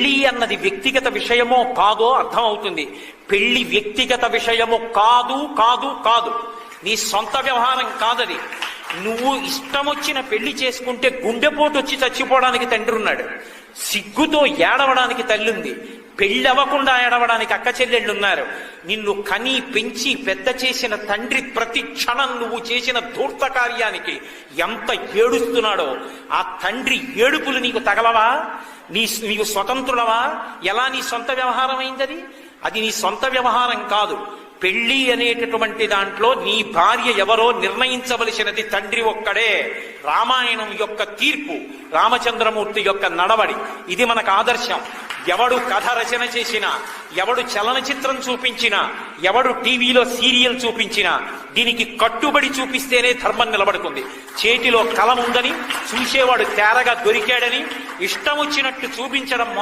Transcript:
పెళ్ళి అన్నది వ్యక్తిగత విషయమో కాదో అర్థమవుతుంది. పెళ్ళి వ్యక్తిగత విషయము కాదు కాదు కాదు. నీ సొంత వ్యవహారం కాదది. నువ్వు ఇష్టం వచ్చిన పెళ్ళి చేసుకుంటే గుండెపోటు వచ్చి చచ్చిపోవడానికి తండ్రి ఉన్నాడు సిగ్గుతో ఏడవడానికి తల్లి ఉంది అవ్వకుండా ఏడవడానికి అక్క చెల్లెళ్ళు ఉన్నారు నిన్ను కని పెంచి పెద్ద చేసిన తండ్రి ప్రతి క్షణం నువ్వు చేసిన ధూర్త కార్యానికి ఎంత ఏడుస్తున్నాడో. ఆ తండ్రి ఏడుపులు నీకు తగలవా? నీ నీవు స్వతంత్రులవా? ఎలా నీ సొంత వ్యవహారం అయిందది అది నీ సొంత వ్యవహారం కాదు. పెళ్ళి అనేటటువంటి దాంట్లో నీ భార్య ఎవరో నిర్ణయించవలసినది తండ్రి ఒక్కడే. రామాయణం యొక్క తీర్పు రామచంద్రమూర్తి యొక్క నడవడి. ఇది మనకు ఆదర్శం. ఎవడు కథ రచన చేసినా ఎవడు చలనచిత్రం చూపించినా ఎవడు టీవీలో సీరియల్ చూపించినా దీనికి కట్టుబడి చూపిస్తేనే ధర్మం నిలబడుతుంది. చేతిలో కలం ఉందని చూసేవాడు తేరగా దొరికాడని ఇష్టం వచ్చినట్టు చూపించడం